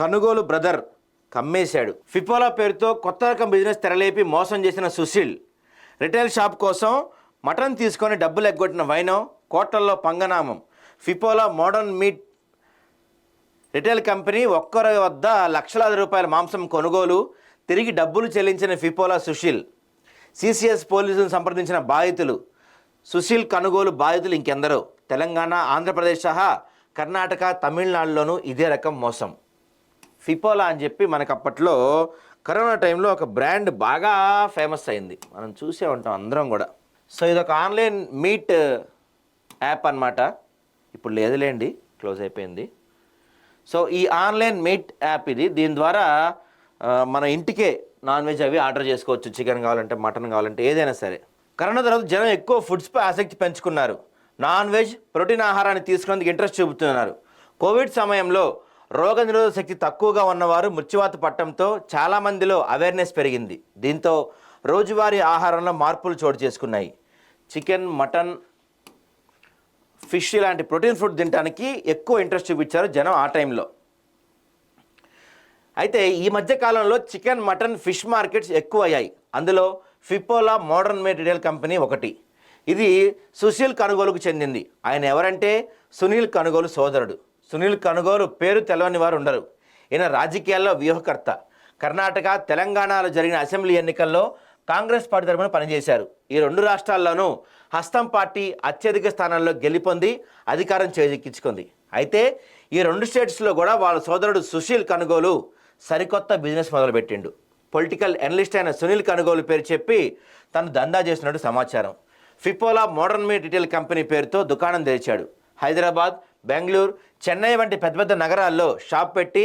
కనుగోలు brother కమ్మేశాడు ఫిపోలా పేరుతో కొత్త రకం బిజినెస్ తెరలేపి మోసం చేసిన సుశీల్ రిటైల్ షాప్ కోసం మటన్ తీసుకొని డబ్బులు ఎగ్గొట్టిన వైనం కోటల్లో పంగనామం Fipola modern meat retail company ఒక్కరి వద్ద లక్షలాది రూపాయల మాంసం కొనుగోలు తిరిగి డబ్బులు చెల్లించిన ఫిపోలా సుశీల్ సిసిఎస్ పోలీసులను సంప్రదించిన బాధితులు సుశీల్ కనుగోలు బాధితులు ఇంకెందరో తెలంగాణ ఆంధ్రప్రదేశ్ సహా కర్ణాటక తమిళనాడులోనూ ఇదే రకం మోసం ఫిపోలా అని చెప్పి మనకు అప్పట్లో కరోనా టైంలో ఒక బ్రాండ్ బాగా ఫేమస్ అయింది మనం చూసే ఉంటాం అందరం కూడా సో ఇది ఒక ఆన్లైన్ మీట్ యాప్ అనమాట ఇప్పుడు లేదులేండి క్లోజ్ అయిపోయింది సో ఈ ఆన్లైన్ మీట్ యాప్ ఇది దీని ద్వారా మన ఇంటికే నాన్ వెజ్ అవి ఆర్డర్ చేసుకోవచ్చు చికెన్ కావాలంటే మటన్ కావాలంటే ఏదైనా సరే కరోనా తర్వాత జనం ఎక్కువ ఫుడ్స్పై ఆసక్తి పెంచుకున్నారు నాన్ వెజ్ ప్రోటీన్ ఆహారాన్ని తీసుకునేందుకు ఇంట్రెస్ట్ చూపుతున్నారు కోవిడ్ సమయంలో రోగ శక్తి తక్కువగా ఉన్నవారు మృత్యువాత పట్టడంతో చాలామందిలో అవేర్నెస్ పెరిగింది దీంతో రోజువారీ ఆహారంలో మార్పులు చోటు చేసుకున్నాయి చికెన్ మటన్ ఫిష్ ఇలాంటి ప్రోటీన్ ఫుడ్ తినడానికి ఎక్కువ ఇంట్రెస్ట్ చూపించారు జనం ఆ టైంలో అయితే ఈ మధ్య కాలంలో చికెన్ మటన్ ఫిష్ మార్కెట్స్ ఎక్కువ అయ్యాయి అందులో ఫిపోలా మోడర్న్ మెటీరియల్ కంపెనీ ఒకటి ఇది సుశీల్ కనుగోలుకు చెందింది ఆయన ఎవరంటే సునీల్ కనుగోలు సోదరుడు సునీల్ కనుగోలు పేరు తెలవని వారు ఉండరు ఈయన రాజకీయాల్లో వ్యూహకర్త కర్ణాటక తెలంగాణలో జరిగిన అసెంబ్లీ ఎన్నికల్లో కాంగ్రెస్ పార్టీ తరఫున పనిచేశారు ఈ రెండు రాష్ట్రాల్లోనూ హస్తం పార్టీ అత్యధిక స్థానాల్లో గెలిపొంది అధికారం చేజెక్కించుకుంది అయితే ఈ రెండు స్టేట్స్లో కూడా వాళ్ళ సోదరుడు సుశీల్ కనుగోలు సరికొత్త బిజినెస్ మొదలుపెట్టిండు పొలిటికల్ అనలిస్ట్ అయిన సునీల్ కనుగోలు పేరు చెప్పి తను దందా చేసినట్టు సమాచారం Fipola modern meat retail company పేరుతో దుకాణం తెరిచాడు హైదరాబాద్ బెంగళూరు చెన్నై వంటి పెద్ద పెద్ద నగరాల్లో షాప్ పెట్టి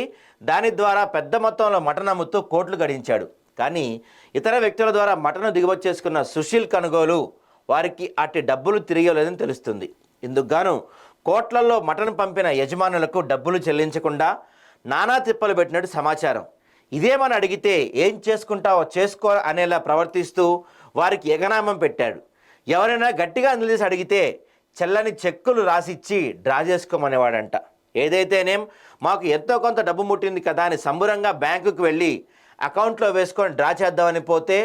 దాని ద్వారా పెద్ద మొత్తంలో మటన్ అమ్ముతూ కోట్లు గడించాడు కానీ ఇతర వ్యక్తుల ద్వారా మటను దిగుమతి చేసుకున్న సుశీల్ కనుగోలు వారికి అట్టి డబ్బులు తిరిగలేదని తెలుస్తుంది ఇందుకుగాను కోట్లల్లో మటన్ పంపిన యజమానులకు డబ్బులు చెల్లించకుండా నానా తిప్పలు పెట్టినట్టు సమాచారం ఇదేమని అడిగితే ఏం చేసుకుంటావో చేసుకో అనేలా ప్రవర్తిస్తూ వారికి ఎగనామం పెట్టాడు ఎవరైనా గట్టిగా నిలిచి అడిగితే చెల్లని చెక్కులు రాసిచ్చి డ్రా చేసుకోమనేవాడంట ఏదైతేనేం మాకు ఎంతో కొంత డబ్బు ముట్టింది కదా అని సంబురంగా బ్యాంకుకు వెళ్ళి అకౌంట్లో వేసుకొని డ్రా చేద్దామని పోతే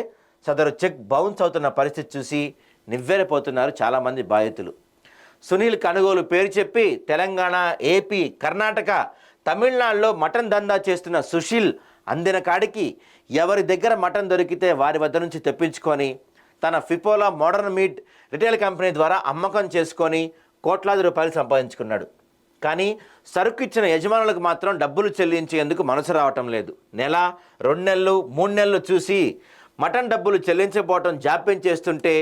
సదరు చెక్ బౌన్స్ అవుతున్న పరిస్థితి చూసి నివ్వెరపోతున్నారు చాలామంది బాధితులు సునీల్ కనుగోలు పేరు చెప్పి తెలంగాణ ఏపీ కర్ణాటక తమిళనాడులో మటన్ దందా చేస్తున్న సుశీల్ అందిన కాడికి ఎవరి దగ్గర మటన్ దొరికితే వారి వద్ద నుంచి తెప్పించుకొని తన Fipola modern meat retail company ద్వారా అమ్మకం చేసుకొని కోట్లాది రూపాయలు సంపాదించుకున్నాడు కానీ సరుకు ఇచ్చిన యజమానులకు మాత్రం డబ్బులు చెల్లించేందుకు మనసు రావటం లేదు నెల రెండు నెలలు మూడు నెలలు చూసి మటన్ డబ్బులు చెల్లించబోవటం జాప్యం చేస్తుంటే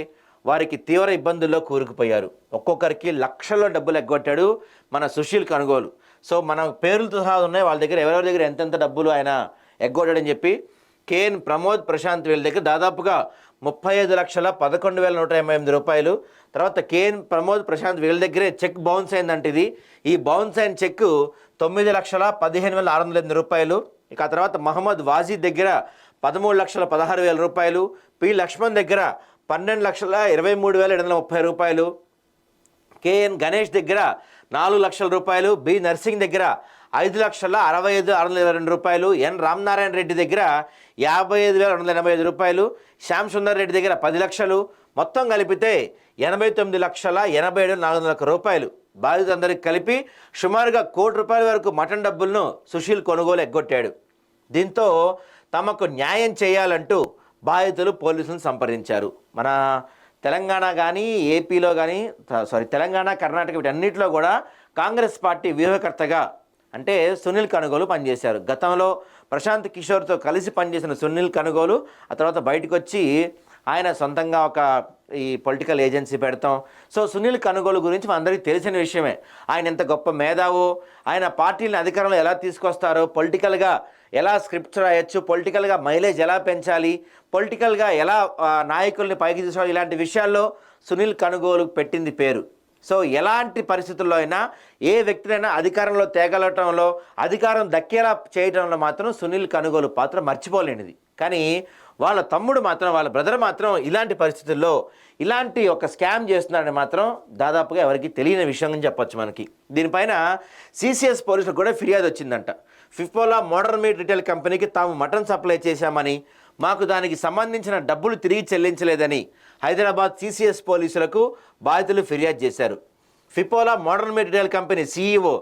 వారికి తీవ్ర ఇబ్బందుల్లో కూరుకుపోయారు ఒక్కొక్కరికి లక్షల్లో డబ్బులు ఎగ్గొట్టాడు మన సుశీల్ కనుగోలు సో మన పేర్లతో సహా ఉన్నాయి వాళ్ళ దగ్గర ఎవరెవరి దగ్గర ఎంతెంత డబ్బులు ఆయన ఎగ్గొట్టాడని చెప్పి కేఎన్ ప్రమోద్ ప్రశాంత్ వీళ్ళ దగ్గర దాదాపుగా ముప్పై ఐదు లక్షల పదకొండు వేల నూట ఎనభై ఎనిమిది రూపాయలు తర్వాత కేఎన్ ప్రమోద్ ప్రశాంత్ వీళ్ళ దగ్గరే చెక్ బౌన్స్ అయిందంటే ఇది ఈ బౌన్స్ అయిన చెక్ తొమ్మిది లక్షల పదిహేను వేల ఆరు వందల ఎనిమిది రూపాయలు ఇక ఆ తర్వాత మహమ్మద్ వాజీ దగ్గర పదమూడు లక్షల పదహారు వేల రూపాయలు పి లక్ష్మణ్ దగ్గర పన్నెండు లక్షల ఇరవై మూడు వేల ఏడు వందల ముప్పై రూపాయలు కేఎన్ గణేష్ దగ్గర నాలుగు లక్షల రూపాయలు బి నర్సింగ్ దగ్గర ఐదు లక్షల అరవై ఐదు ఆరు వందల ఇరవై రెండు రూపాయలు ఎన్ రామనారాయణ రెడ్డి దగ్గర యాభై ఐదు వేల రెండు వందల ఎనభై ఐదు రూపాయలు శ్యామ్ సుందర్ రెడ్డి దగ్గర పది లక్షలు మొత్తం కలిపితే ఎనభై తొమ్మిది లక్షల ఎనభై ఏడు నాలుగు వందల రూపాయలు బాధితులందరికీ కలిపి సుమారుగా కోటి రూపాయల వరకు మటన్ డబ్బులను సుశీల్ కొనుగోలు ఎగ్గొట్టాడు దీంతో తమకు న్యాయం చేయాలంటూ బాధితులు పోలీసులను సంప్రదించారు మన తెలంగాణ కానీ ఏపీలో కానీ సారీ తెలంగాణ కర్ణాటక వీటన్నిటిలో కూడా కాంగ్రెస్ పార్టీ వ్యూహకర్తగా అంటే సునీల్ కనుగోలు పనిచేశారు గతంలో ప్రశాంత్ కిషోర్తో కలిసి పనిచేసిన సునీల్ కనుగోలు ఆ తర్వాత బయటకు వచ్చి ఆయన సొంతంగా ఒక ఈ పొలిటికల్ ఏజెన్సీ పెడతాం సో సునీల్ కనుగోలు గురించి అందరికీ తెలిసిన విషయమే ఆయన ఎంత గొప్ప మేధావో ఆయన పార్టీని అధికారంలో ఎలా తీసుకొస్తారో పొలిటికల్గా ఎలా స్క్రిప్ట్స్ రాయొచ్చు పొలిటికల్గా మైలేజ్ ఎలా పెంచాలి పొలిటికల్గా ఎలా నాయకుల్ని పైకి తీసుకోవాలి ఇలాంటి విషయాల్లో సునీల్ కనుగోలు పెట్టింది పేరు సో ఎలాంటి పరిస్థితుల్లో అయినా ఏ వ్యక్తినైనా అధికారంలో తేగలటంలో అధికారం దక్కేలా చేయడంలో మాత్రం సునీల్ కనుగోలు పాత్ర మర్చిపోలేనిది కానీ వాళ్ళ తమ్ముడు మాత్రం వాళ్ళ బ్రదర్ మాత్రం ఇలాంటి పరిస్థితుల్లో ఇలాంటి ఒక స్కామ్ చేస్తున్నాడని మాత్రం దాదాపుగా ఎవరికి తెలియని విషయం అని చెప్పొచ్చు మనకి దీనిపైన సిసిఎస్ పోలీసులకు కూడా ఫిర్యాదు వచ్చిందంట ఫిఫ్పోలా మోడర్న్ మీట్ రిటైల్ కంపెనీకి తాము మటన్ సప్లై చేశామని మాకు దానికి సంబంధించిన డబ్బులు తిరిగి చెల్లించలేదని హైదరాబాద్ సిసిఎస్ పోలీసులకు బాధితులు ఫిర్యాదు చేశారు Fipola modern material company CEO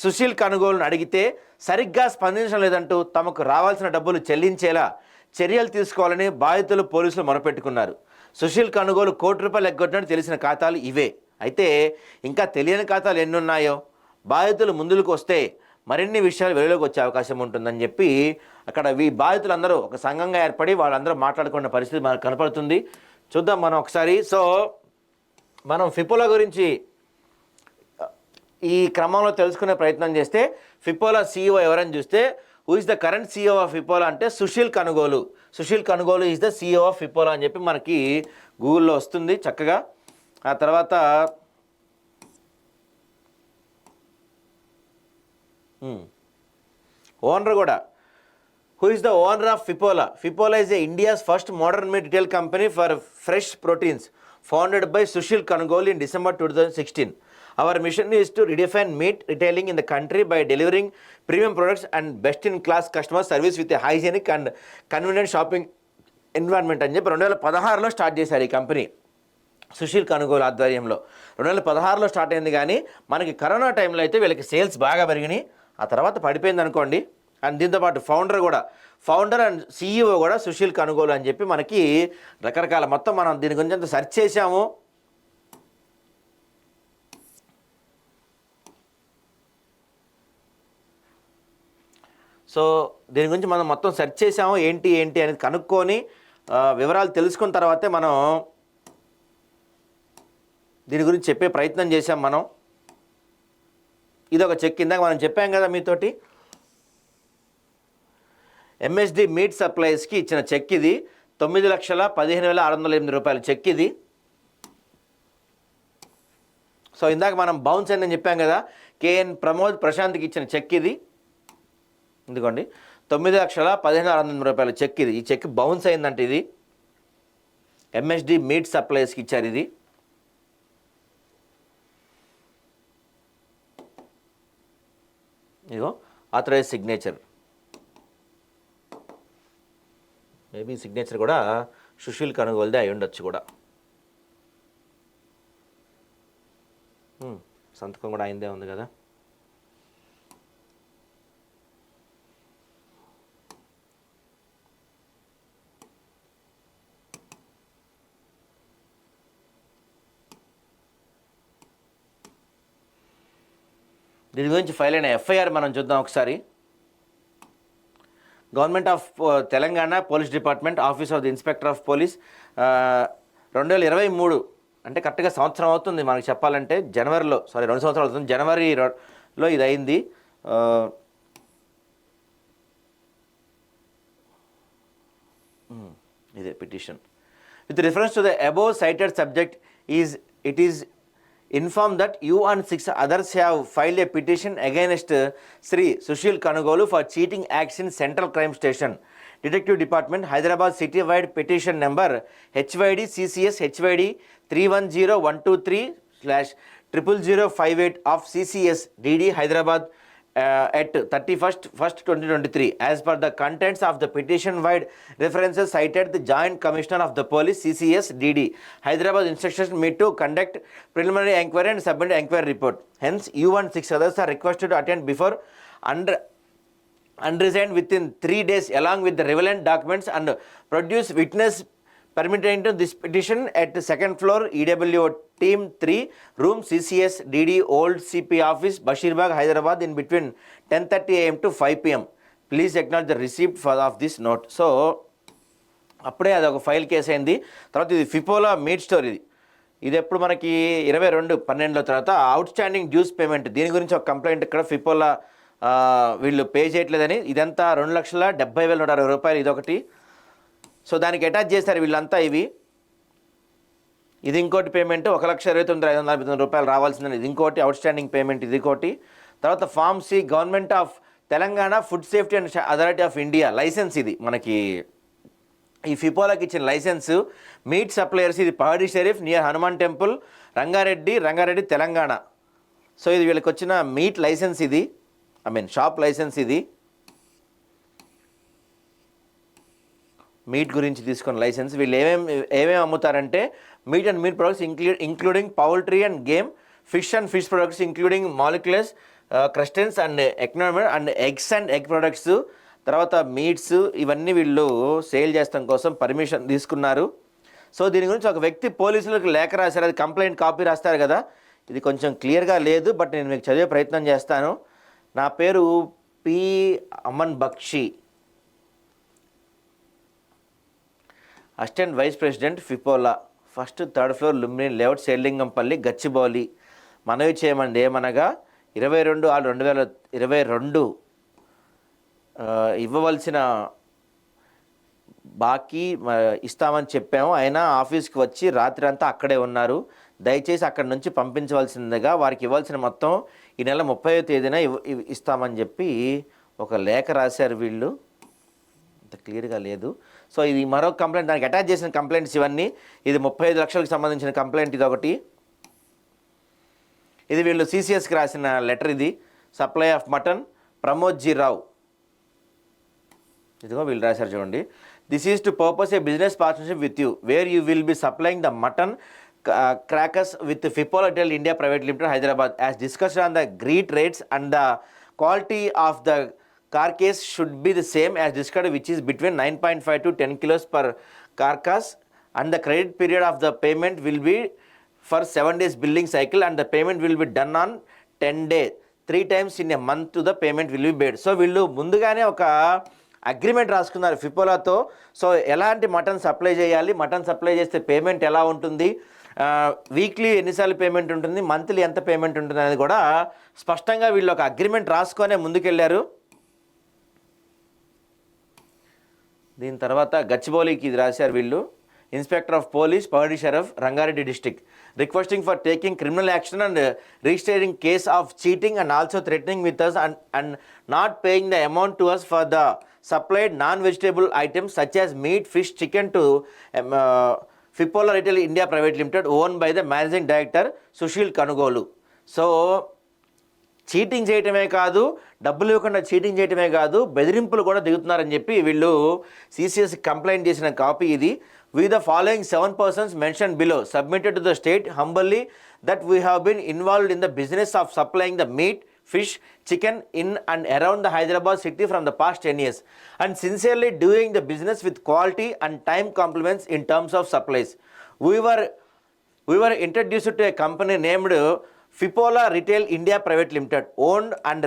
Sushil కనుగోలును అడిగితే సరిగ్గా స్పందించడం లేదంటూ తమకు రావాల్సిన డబ్బులు చెల్లించేలా చర్యలు తీసుకోవాలని బాధితులు పోలీసులు మొరపెట్టుకున్నారు సుశీల్ కనుగోలు కోటి రూపాయలు ఎగ్గొట్టినట్టు తెలిసిన ఖాతాలు ఇవే అయితే ఇంకా తెలియని ఖాతాలు ఎన్నున్నాయో బాధితులు ముందులకు వస్తే మరిన్ని విషయాలు వెలుగులోకి వచ్చే అవకాశం ఉంటుందని చెప్పి అక్కడ ఈ బాధితులందరూ ఒక సంఘంగా ఏర్పడి వాళ్ళందరూ మాట్లాడుకున్న పరిస్థితి మనకు కనపడుతుంది చూద్దాం మనం ఒకసారి సో మనం ఫిపోల గురించి ఈ క్రమంలో తెలుసుకునే ప్రయత్నం చేస్తే ఫిపోలా సీఈఓ e ఎవరని చూస్తే who is the current CEO of Fipola అంటే Sushil Kanugolu Sushil Kanugolu is the CEO of Fipola అని చెప్పి మనకి గూగుల్లో వస్తుంది చక్కగా ఆ తర్వాత ఓనర్ కూడా who is the owner of Fipola Fipola is a India's first modern meat retail company for fresh proteins founded by Sushil Kanugol in December two thousand sixteen our mission is to redefine meat retailing in the country by delivering premium products and best in class customer service with hygienic and convenient shopping environment అని చెప్పి రెండు వేల పదహారులో start చేశారు ఈ company Sushil కనుగోలు ఆధ్వర్యంలో రెండు వేల పదహారులో స్టార్ట్ అయింది కానీ మనకి కరోనా టైంలో అయితే వీళ్ళకి సేల్స్ బాగా పెరిగినాయి ఆ తర్వాత పడిపోయింది అనుకోండి అండ్ దీంతోపాటు ఫౌండర్ కూడా ఫౌండర్ అండ్ సీఈఓ కూడా సుశీల్ కనుగోలు అని చెప్పి మనకి రకరకాల మొత్తం మనం దీని గురించి అంత సెర్చ్ చేసాము సో దీని గురించి మనం మొత్తం సెర్చ్ చేసాము ఏంటి ఏంటి అనేది కనుక్కొని వివరాలు తెలుసుకున్న తర్వాతే మనం దీని గురించి చెప్పే ప్రయత్నం చేసాం మనం ఇది ఒక చెక్ ఇందాక మనం చెప్పాం కదా మీతోటి ఎంఎస్డి మీట్ సప్లైస్కి ఇచ్చిన చెక్ ఇది తొమ్మిది లక్షల పదిహేను వేల ఆరు వందల ఎనిమిది రూపాయల చెక్ ఇది సో ఇందాక మనం బౌన్స్ అని చెప్పాం కదా కేఎన్ ప్రమోద్ ప్రశాంత్కి ఇచ్చిన చెక్ ఇది ఎందుకోండి తొమ్మిది లక్షల పదిహేను ఆరు వందల రూపాయల చెక్ ఇది ఈ చెక్ బౌన్స్ అయిందంటే ఇది ఎంఎస్డి మీట్ సప్లైస్కి ఇచ్చారు ఇది ఇదిగో ఆథరైజ్ సిగ్నేచర్ మేబీ సిగ్నేచర్ కూడా సుశీల్ కనుగోలుదే అయి ఉండొచ్చు కూడా సంతకం కూడా అయిందే ఉంది కదా దీని గురించి ఫైల్ అయిన ఎఫ్ఐఆర్ మనం చూద్దాం ఒకసారి government of Telangana police department office of the inspector of police రెండు వేల ఇరవై మూడు అంటే కరెక్ట్గా సంవత్సరం అవుతుంది మనకు చెప్పాలంటే జనవరిలో సారీ రెండు సంవత్సరాలు అవుతుంది జనవరిలో ఇది అయింది ఇదే petition with reference to the above cited subject is it is Inform that you and six others have filed a petition against uh, Sri Sushil Kanagalu for cheating acts in Central Crime Station. Detective Department, Hyderabad Citywide Petition Number HYD CCS HYD 310123 slash 00558 of CCS DD Hyderabad uh, at 31st 1st 2023 as per the contents of the petition wide references cited the joint commissioner of the police ccs dd hyderabad instructions made to conduct preliminary inquiry and submit inquiry report hence you and six others are requested to attend before under unresigned within three days along with the relevant documents and produce witness permitted into this petition at the second floor ewot team three room CCS DD old CP office Basheerbagh Hyderabad in between ten thirty AM to five PM please acknowledge the receipt for of this note so అప్పుడే అది ఒక file case అయింది తర్వాత ఇది ఫిపోలా meet store ఇది ఇది ఎప్పుడు మనకి ఇరవై రెండు పన్నెండులో తర్వాత అవుట్ స్టాండింగ్ డ్యూస్ పేమెంట్ దీని గురించి ఒక కంప్లైంట్ ఇక్కడ ఫిపోలా వీళ్ళు పే చేయట్లేదని ఇదంతా రెండు లక్షల డెబ్బై వేల నూట అరవై రూపాయలు ఇదొకటి సో దానికి అటాచ్ చేశారు వీళ్ళంతా ఇవి ఇది ఇంకోటి పేమెంట్ ఒక లక్ష ఇరవై తొమ్మిది ఐదు వందల నలభై తొమ్మిది రూపాయలు రావాల్సిందని ఇది ఇంకోటి అవుట్ స్టాండింగ్ పేమెంట్ ఇది ఒకటి తర్వాత form C government of Telangana food safety and authority of India licence ఇది మనకి ఈ ఫిపోలాకి ఇచ్చిన లైసెన్స్ మీట్ సప్లయర్స్ ఇది Pahadi Sharif near Hanuman temple Rangareddy Rangareddy Telangana so ఇది వీళ్ళకి వచ్చిన మీట్ లైసెన్స్ ఇది ఐ మీన్ షాప్ లైసెన్స్ ఇది మీట్ గురించి తీసుకున్న లైసెన్స్ వీళ్ళు ఏమేమి ఏమేమి అమ్ముతారంటే meat and meat products include including poultry and game fish and fish products including moleculars crustaceans and economic and eggs and egg products తర్వాత meats ఇవన్నీ వీళ్ళు సేల్ చేస్తాం కోసం పర్మిషన్ తీసుకున్నారు సో దీని గురించి ఒక వ్యక్తి పోలీసులకు లేఖ రాశారు అది కంప్లైంట్ కాపీ రాస్తారు కదా ఇది కొంచెం క్లియర్గా లేదు బట్ నేను మీకు చదివే ప్రయత్నం చేస్తాను నా పేరు P Aman Bakshi assistant vice president Fipola first third floor Lumbini layout Serilingampally Gachibowli మనవి చేయమండి ఏమనగా ఇరవై రెండు ఆరు రెండు వేల ఇరవై రెండు ఇవ్వవలసిన బాకీ ఇస్తామని చెప్పాము అయినా ఆఫీస్కి వచ్చి రాత్రి అంతా అక్కడే ఉన్నారు దయచేసి అక్కడి నుంచి పంపించవలసిందిగా వారికి ఇవ్వాల్సిన మొత్తం ఈ నెల ముప్పై తేదీన ఇస్తామని చెప్పి ఒక లేఖ రాశారు వీళ్ళు అంత క్లియర్గా లేదు సో ఇది మరొక కంప్లైంట్ దానికి అటాచ్ చేసిన కంప్లైంట్స్ ఇవన్నీ ఇది ముప్పై ఐదు లక్షలకు సంబంధించిన కంప్లైంట్ ఇది ఒకటి ఇది వీళ్ళు సిసిఎస్కి రాసిన లెటర్ ఇది supply of mutton Pramod G Rao ఇదిగో వీళ్ళు రాశారు చూడండి this is to purpose a business partnership with you where you will be supplying the mutton crackers with Fipola retail India private limited Hyderabad as discussed on the greet rates and the quality of the carcass should be the same as described which is between 9.5 to 10 kilos per carcass and the credit period of the payment will be for 7 days billing cycle and the payment will be done on 10 days. Three times in a month the payment will be paid so వీళ్ళు ముందుగానే ఒక agreement రాసుకున్నారు ఫిపోలాతో so ఎలాంటి mutton supply చేయాలి mutton supply చేస్తే payment ఎలా ఉంటుంది వీక్లీ ఎన్నిసార్లు పేమెంట్ ఉంటుంది మంత్లీ ఎంత పేమెంట్ ఉంటుంది అనేది కూడా స్పష్టంగా వీళ్ళు ఒక అగ్రిమెంట్ రాసుకొనే ముందుకెళ్ళారు దీని తర్వాత గచ్చిబౌలికి ఇది రాశారు వీళ్ళు inspector of police పవడి Sharaf Rangareddy district requesting for taking criminal action and registering case of cheating and also threatening with us and and not paying the amount to us for the supplied non vegetable items such as meat fish chicken to Fipola retail India private limited own by the managing director Sushil Kanugolu so cheating చేయటమే కాదు డబ్బులు ఇవ్వకుండా cheating చేయటమే కాదు బెదిరింపులు కూడా దిగుతున్నారని చెప్పి వీళ్ళు సిసిఎస్ కంప్లైంట్ చేసిన కాపీ ఇది we the following seven persons mention below submitted to the state humbly that we have been involved in the business of supplying the meat fish chicken in and around the Hyderabad city from the past ten years and sincerely doing the business with quality and time compliments in terms of supplies we were we were introduced to a company named Fipola Retail India Private Limited, owned and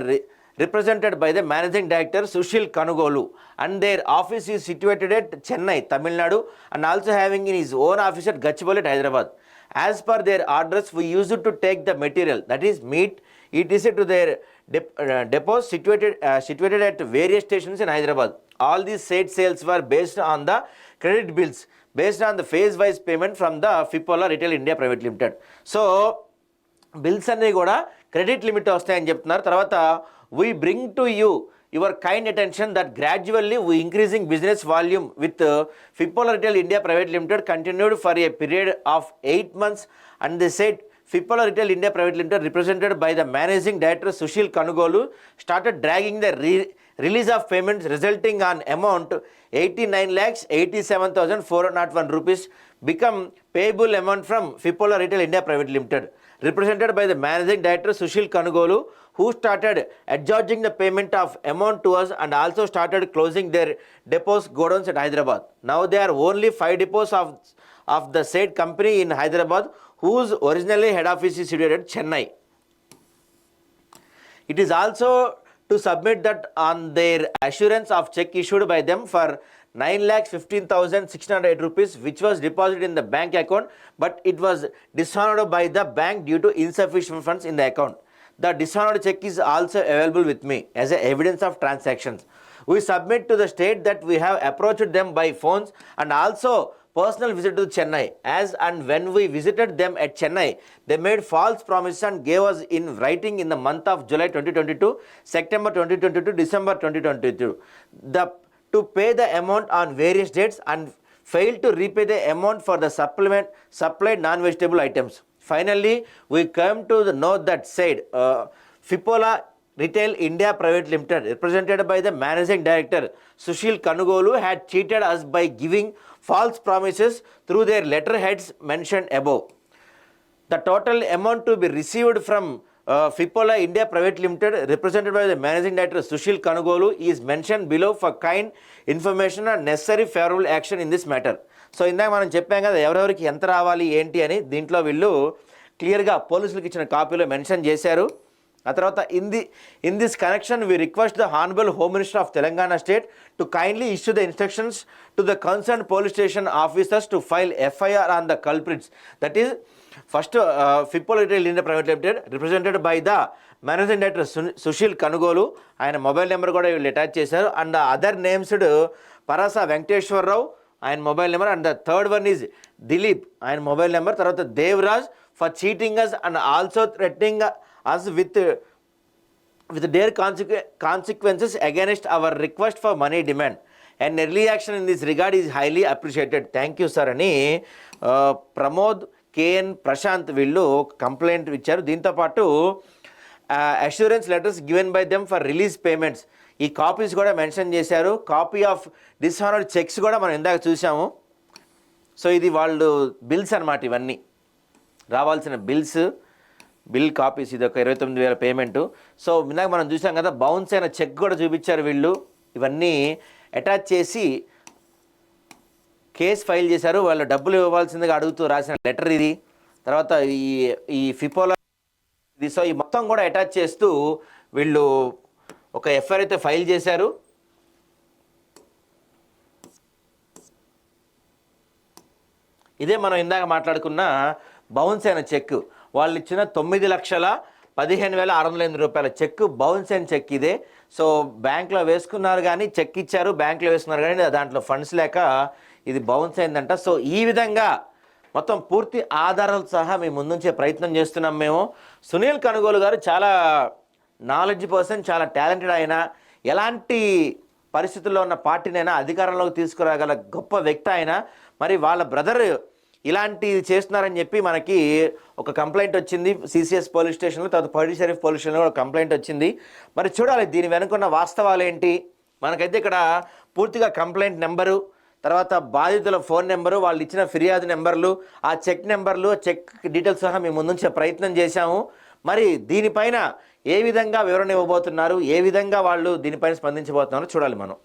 represented by the Managing Director Sushil Kanugolu, and their office is situated at Chennai, Tamil Nadu, and also having his own office at Gachibowli, Hyderabad. As per their orders, we used to take the material, that is meat, etc. to their uh, depots uh, situated at various stations in Hyderabad. All these said sales were based on the credit bills, based on the phase-wise payment from the Fipola Retail India Private Limited. So bills అన్నీ కూడా credit limit వస్తాయని చెప్తున్నారు తర్వాత we bring to you your kind attention that gradually we increasing business volume with Fipola retail India private limited continued for a period of eight months and the set Fipola retail India private limited represented by the managing director Sushil Kanugolu started dragging the release of payments resulting on amount eighty nine lakhs eighty seven thousand four not one rupees become payable amount from Fipola Retail India Private Limited, represented by the Managing Director Sushil Kanugolu, who started adjudging the payment of amount to us and also started closing their depots godowns at Hyderabad. Now there are only five depots of, of the said company in Hyderabad, whose originally head office is situated at Chennai. It is also to submit that on their assurance of check issued by them for 9 lakh 15,608 rupees which was deposited in the bank account but it was dishonored by the bank due to insufficient funds in the account. The dishonored check is also available with me as a evidence of transactions. We submit to the state that we have approached them by phones and also personal visit to Chennai. As and when we visited them at Chennai, they made false promises and gave us in writing in the month of July 2022, September 2022, December 2022. The to pay the amount on various dates and fail to repay the amount for the supplement supplied non-vegetable items. Finally, we come to the note that said uh, FIPOLA Retail India Private Limited, represented by the managing director Sushil Kanugolu, had cheated us by giving false promises through their letterheads mentioned above. The total amount to be received from Fipola India private limited represented by the managing director Sushil Kanugolu is mention below for kind information and necessary favourable action in this matter so ఇందాక మనం చెప్పాం కదా ఎవరెవరికి ఎంత రావాలి ఏంటి అని దీంట్లో వీళ్ళు క్లియర్గా పోలీసులకు ఇచ్చిన కాపీలో మెన్షన్ చేశారు ఆ తర్వాత in the in this connection we request the honourable home minister of Telangana state to kindly issue the instructions to the concern police station officers to file FIR on the culprits that is first Fipola India private limited represented by the managing director Sushil Kanugolu ఆయన mobile number కూడా వీళ్ళు attach చేశారు and other named Parasa Venkateswararao ఆయన mobile number and the third one is Dilip ఆయన mobile number తర్వాత Devaraj for cheating us and also threatening us with with dire conseque consequences against our request for money demand and early action in this regard is highly appreciated thank you sir అని Pramod KN Prashant వీళ్ళు complaint ఇచ్చారు దీంతోపాటు assurance letters given by them for release payments ఈ copies కూడా mention చేశారు copy of dishonoured cheques కూడా మనం ఇందాక చూసాము సో ఇది వాళ్ళు బిల్స్ అనమాట ఇవన్నీ రావాల్సిన బిల్స్ బిల్ కాపీస్ ఇది ఒక ఇరవై తొమ్మిది వేల పేమెంటు సో ఇందాక మనం చూసాం కదా బౌన్స్ అయిన చెక్ కూడా చూపించారు వీళ్ళు ఇవన్నీ అటాచ్ చేసి కేసు ఫైల్ చేశారు వాళ్ళు డబ్బులు ఇవ్వాల్సిందిగా అడుగుతూ రాసిన లెటర్ ఇది తర్వాత ఈ ఈ ఫిపోలా సో ఈ మొత్తం కూడా అటాచ్ చేస్తూ వీళ్ళు ఒక ఎఫ్ఐఆర్ అయితే ఫైల్ చేశారు ఇదే మనం ఇందాక మాట్లాడుకున్న బౌన్స్ అయిన చెక్ వాళ్ళు ఇచ్చిన తొమ్మిది లక్షల పదిహేను వేల ఆరు వందల ఎనిమిది రూపాయల చెక్ బౌన్స్ అయిన చెక్ ఇదే సో బ్యాంక్లో వేసుకున్నారు కానీ చెక్ ఇచ్చారు బ్యాంక్లో వేసుకున్నారు కానీ దాంట్లో ఫండ్స్ లేక ఇది బౌన్స్ అయిందంట సో ఈ విధంగా మొత్తం పూర్తి ఆధారాలు సహా మేము ముందుంచే ప్రయత్నం చేస్తున్నాం మేము సునీల్ కనుగోలు గారు చాలా నాలెడ్జ్ పర్సన్ చాలా టాలెంటెడ్ ఆయన ఎలాంటి పరిస్థితుల్లో ఉన్న పార్టీనైనా అధికారంలోకి తీసుకురాగల గొప్ప వ్యక్తి ఆయన మరి వాళ్ళ బ్రదర్ ఇలాంటిది చేస్తున్నారని చెప్పి మనకి ఒక కంప్లైంట్ వచ్చింది సిసిఎస్ పోలీస్ స్టేషన్లో తర్వాత పడి షరీఫ్ పోలీస్ స్టేషన్లో ఒక కంప్లైంట్ వచ్చింది మరి చూడాలి దీని వెనుకున్న వాస్తవాలు ఏంటి మనకైతే ఇక్కడ పూర్తిగా కంప్లైంట్ నెంబరు తర్వాత బాధితుల ఫోన్ నెంబరు వాళ్ళు ఇచ్చిన ఫిర్యాదు నెంబర్లు ఆ చెక్ నెంబర్లు చెక్ డీటెయిల్స్ సహా మేము ముందుంచే ప్రయత్నం చేశాము మరి దీనిపైన ఏ విధంగా వివరణ ఇవ్వబోతున్నారు ఏ విధంగా వాళ్ళు దీనిపైన స్పందించబోతున్నారో చూడాలి మనం